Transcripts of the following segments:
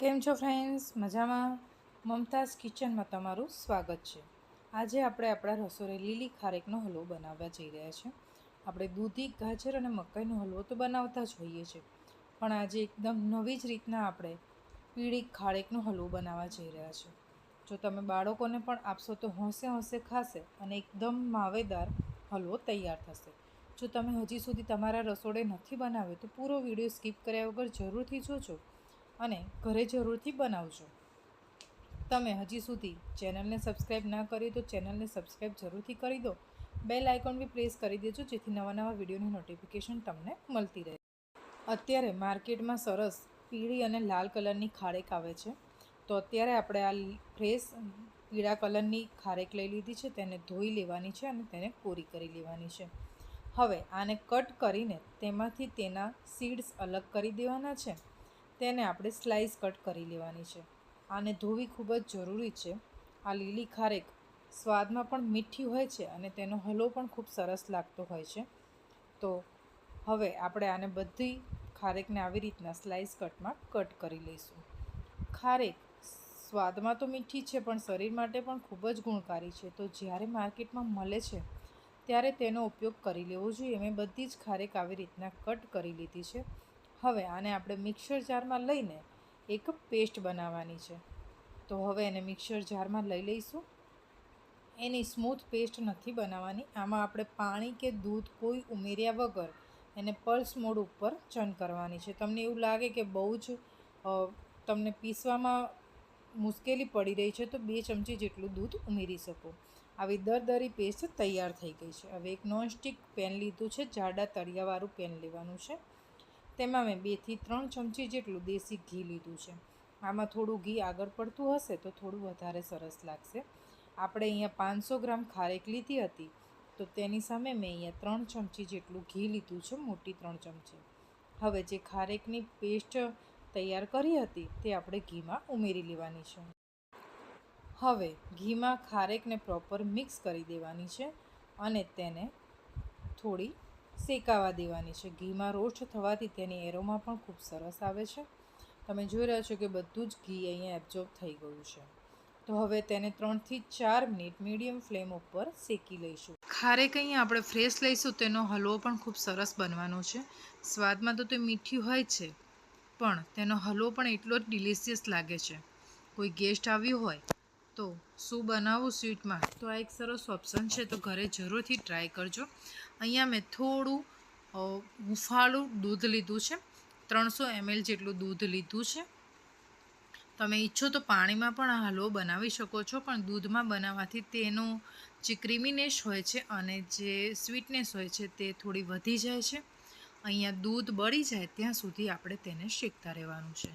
કેમ છો ફ્રેન્ડ્સ મજામાં? મમતાઝ કિચનમાં તમારું સ્વાગત છે. આજે આપણે આપણા રસોડે લીલી ખારેકનો હલવો બનાવવા જઈ રહ્યા છીએ. આપણે દૂધી, ગાજર અને મકાઈનો હલવો તો બનાવતા જ હોઈએ છીએ. પણ આજે એકદમ નવી જ રીતના આપણે પીળી ખારેકનો હલવો બનાવવા જઈ રહ્યા છીએ. જો તમે બાળકોને પણ આપશો તો હોંશે હોંશે ખાશે અને એકદમ માવેદાર હલવો તૈયાર થશે. જો તમે હજી સુધી તમારા રસોડે નથી બનાવ્યો તો પૂરો વીડિયો સ્કીપ કર્યા વગર જરૂરથી જોજો. અને ઘરે જરૂરથી બનાવજો. તમે હજી સુધી ચેનલને સબસ્ક્રાઈબ ના કરી તો ચેનલને સબસ્ક્રાઈબ જરૂરથી કરી દો. બેલ આઇકોન બી પ્રેસ કરી દેજો જેથી નવા નવા વિડીયોની નોટિફિકેશન તમને મળતી રહે. અત્યારે માર્કેટમાં સરસ પીળી અને લાલ કલરની ખારેક આવે છે. તો અત્યારે આપણે આ ફ્રેશ પીળા કલરની ખારેક લઈ લીધી છે, તેને ધોઈ લેવાની છે અને તેને કોરી કરી લેવાની છે. હવે આને કટ કરીને તેમાંથી તેના સીડ્સ અલગ કરી દેવાના છે. તેને આપણે સ્લાઇસ કટ કરી લેવાની છે. આને ધોવી ખૂબ જ જરૂરી છે. આ લીલી ખારેક સ્વાદમાં પણ મીઠી હોય છે અને તેનો હલવો પણ ખૂબ સરસ લાગતો હોય છે. તો હવે આપણે આને બધી ખારેકને આવી રીતના સ્લાઇસ કટમાં કટ કરી લઈશું. ખારેક સ્વાદમાં તો મીઠી છે, પણ શરીર માટે પણ ખૂબ જ ગુણકારી છે. તો જ્યારે માર્કેટમાં મળે છે, ત્યારે તેનો ઉપયોગ કરી લેવો જોઈએ. મેં બધી જ ખારેક આવી રીતના કટ કરી લીધી છે. હવે આને આપણે મિક્સર જારમાં લઈને એક પેસ્ટ બનાવવાની છે. તો હવે એને મિક્સર જારમાં લઈ લઈશું. એની સ્મૂથ પેસ્ટ નથી બનાવવાની. આમાં આપણે પાણી કે દૂધ કોઈ ઉમેર્યા વગર એને પલ્સ મોડ ઉપર ચન કરવાની છે. તમને એવું લાગે કે બહુ જ તમને પીસવામાં મુશ્કેલી પડી રહી છે, તો બે ચમચી જેટલું દૂધ ઉમેરી શકો. આવી દરદરી પેસ્ટ તૈયાર થઈ ગઈ છે. હવે એક નોનસ્ટિક પેન લીધું છે. જાડા તળિયાવાળું પેન લેવાનું છે. તેમાં મેં બેથી ત્રણ ચમચી જેટલું દેશી ઘી લીધું છે. આમાં થોડું ઘી આગળ પડતું હશે તો થોડું વધારે સરસ લાગશે. આપણે અહીંયા પાંચસો ગ્રામ ખારેક લીધી હતી, તો તેની સામે મેં અહીંયા ત્રણ ચમચી જેટલું ઘી લીધું છે, મોટી ત્રણ ચમચી. હવે જે ખારેકની પેસ્ટ તૈયાર કરી હતી, તે આપણે ઘીમાં ઉમેરી લેવાની છે. હવે ઘીમાં ખારેકને પ્રોપર મિક્સ કરી દેવાની છે અને તેને થોડી શેકાવા દેવાની છે. ઘીમાં રોસ્ટ થવાથી તેની એરોમાં પણ ખૂબ સરસ આવે છે. તમે જોઈ રહ્યા છો કે બધું જ ઘી અહીંયા એબ્ઝોર્બ થઈ ગયું છે. તો હવે તેને ત્રણથી ચાર મિનિટ મીડિયમ ફ્લેમ ઉપર શેકી લઈશું. ખારેક અહીંયા આપણે ફ્રેશ લઈશું તેનો હલવો પણ ખૂબ સરસ બનવાનો છે. સ્વાદમાં તો તે મીઠી હોય છે, પણ તેનો હલવો પણ એટલો જ ડિલિશિયસ લાગે છે. કોઈ ગેસ્ટ આવ્યું હોય તો શું બનાવું સ્વીટમાં? તો આ એક સરસ ઓપ્શન છે, તો ઘરે જરૂરથી ટ્રાય કરજો. અહીંયા મેં થોડું હુંફાળું દૂધ લીધું છે. ત્રણસો એમએલ જેટલું દૂધ લીધું છે. તમે ઈચ્છો તો પાણીમાં પણ હલવો બનાવી શકો છો, પણ દૂધમાં બનાવવાથી તેનો જે ક્રીમીનેસ હોય છે અને જે સ્વીટનેસ હોય છે તે થોડી વધી જાય છે. અહીંયા દૂધ બળી જાય ત્યાં સુધી આપણે તેને શેકતા રહેવાનું છે.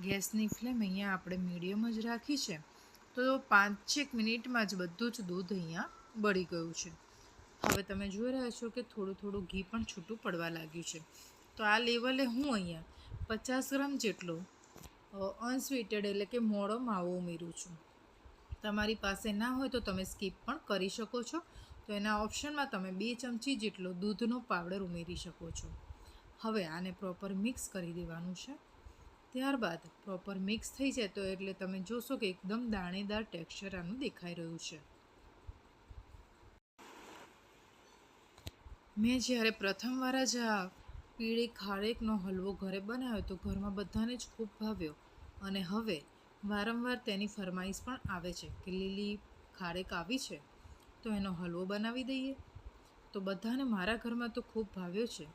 ગેસની ફ્લેમ અહીંયા આપણે મીડિયમ જ રાખી છે. તો પાંચેક મિનિટમાં જ બધું જ દૂધ અહીંયા બળી ગયું છે. હવે તમે જોઈ રહ્યા છો કે થોડું થોડું ઘી પણ છૂટું પડવા લાગ્યું છે. તો આ લેવલે હું અહીંયા પચાસ ગ્રામ જેટલો અનસ્વીટેડ એટલે કે મોડો માવો ઉમેરું છું. તમારી પાસે ના હોય તો તમે સ્કીપ પણ કરી શકો છો. તો એના ઓપ્શનમાં તમે બે ચમચી જેટલો દૂધનો પાવડર ઉમેરી શકો છો. હવે આને પ્રોપર મિક્સ કરી દેવાનું છે. ત્યારબાદ પ્રોપર મિક્સ થઈ જાય તો એટલે તમે જોશો કે એકદમ દાણેદાર ટેક્સચર આનું દેખાઈ રહ્યું છે. મેં જ્યારે પ્રથમવાર જ આ પીળી ખારેકનો હલવો ઘરે બનાવ્યો તો ઘરમાં બધાને જ ખૂબ ભાવ્યો. અને હવે વારંવાર તેની ફરમાઈશ પણ આવે છે કે લીલી ખારેક આવી છે, તો એનો હલવો બનાવી દઈએ. તો બધાને મારા ઘરમાં તો ખૂબ ભાવ્યો છે.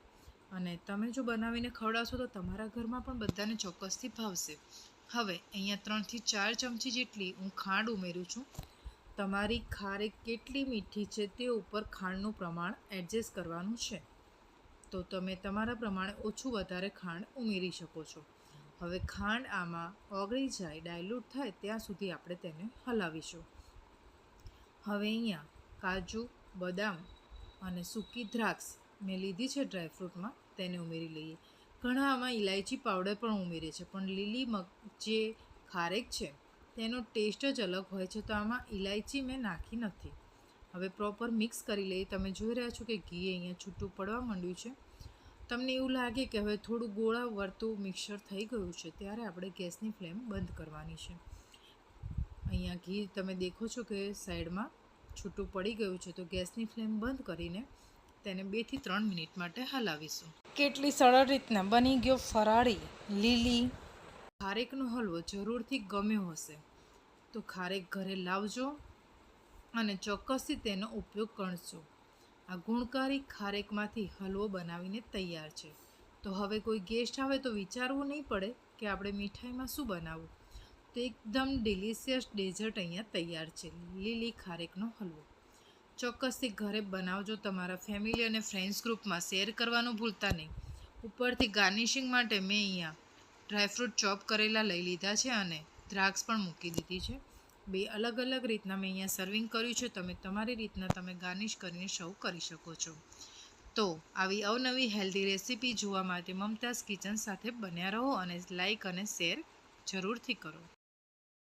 અને તમે જો બનાવીને ખવડાવશો તો તમારા ઘરમાં પણ બધાને ચોક્કસથી ભાવશે. હવે અહીંયા ત્રણથી ચાર ચમચી જેટલી હું ખાંડ ઉમેરું છું. તમારી ખારેક કેટલી મીઠી છે તે ઉપર ખાંડનું પ્રમાણ એડજસ્ટ કરવાનું છે. તો તમે તમારા પ્રમાણે ઓછું વધારે ખાંડ ઉમેરી શકો છો. હવે ખાંડ આમાં ઓગળી જાય ડાયલ્યુટ થાય ત્યાં સુધી આપણે તેને હલાવીશું. હવે અહીંયા કાજુ, બદામ અને સૂકી દ્રાક્ષ મેં લીધી છે ડ્રાયફ્રૂટમાં તેને ઉમેરી લઈએ. ઘણા આમાં ઇલાયચી પાવડર પણ ઉમેરે છે, પણ લીલી મગ જે ખારેક છે, તેનો ટેસ્ટ જ અલગ હોય છે, તો આમાં ઇલાયચી મેં નાખી નથી. હવે પ્રોપર મિક્સ કરી લઈએ. તમે જોઈ રહ્યા છો કે ઘી અહીંયા છૂટું પડવા માંડ્યું છે. તમને એવું લાગે કે હવે થોડું ગોળા વર્તું મિક્સર થઈ ગયું છે, ત્યારે આપણે ગેસની ફ્લેમ બંધ કરવાની છે. અહીંયા ઘી તમે દેખો છો કે સાઈડમાં છૂટું પડી ગયું છે, તો ગેસની ફ્લેમ બંધ કરીને તેને બેથી ત્રણ મિનિટ માટે હલાવીશું. કેટલી સરળ રીતના બની ગયો ફરાળી લીલી. ખારેકનો હલવો જરૂરથી ગમ્યો હશે. તો ખારેક ઘરે લાવજો અને ચોક્કસથી તેનો ઉપયોગ કરશો આ ગુણકારી ખારેકમાંથી હલવો બનાવીને તૈયાર છે. તો હવે કોઈ ગેસ્ટ આવે તો વિચારવું નહીં પડે કે આપણે મીઠાઈમાં શું બનાવવું. તો એકદમ ડિલિશિયસ ડેઝર્ટ અહીંયા તૈયાર છે લીલી ખારેકનો હલવો. ચોક્કસથી ઘરે બનાવજો તમારા ફેમિલી અને ફ્રેન્ડ્સ ગ્રુપમાં શેર કરવાનું ભૂલતા નહીં. ઉપરથી ગાર્નિશિંગ માટે મેં અહીંયા ડ્રાયફ્રૂટ ચોપ કરેલા લઈ લીધા છે અને દ્રાક્ષ પણ મૂકી દીધી છે. બે અલગ અલગ રીતના મેં અહીંયા સર્વિંગ કર્યું છે. તમે તમારી રીતના તમે ગાર્નિશ કરીને સર્વ કરી શકો છો. તો આવી અવનવી હેલ્ધી રેસીપી જોવા માટે મમતાઝ કિચન સાથે બન્યા રહો અને લાઇક અને શેર જરૂરથી કરો.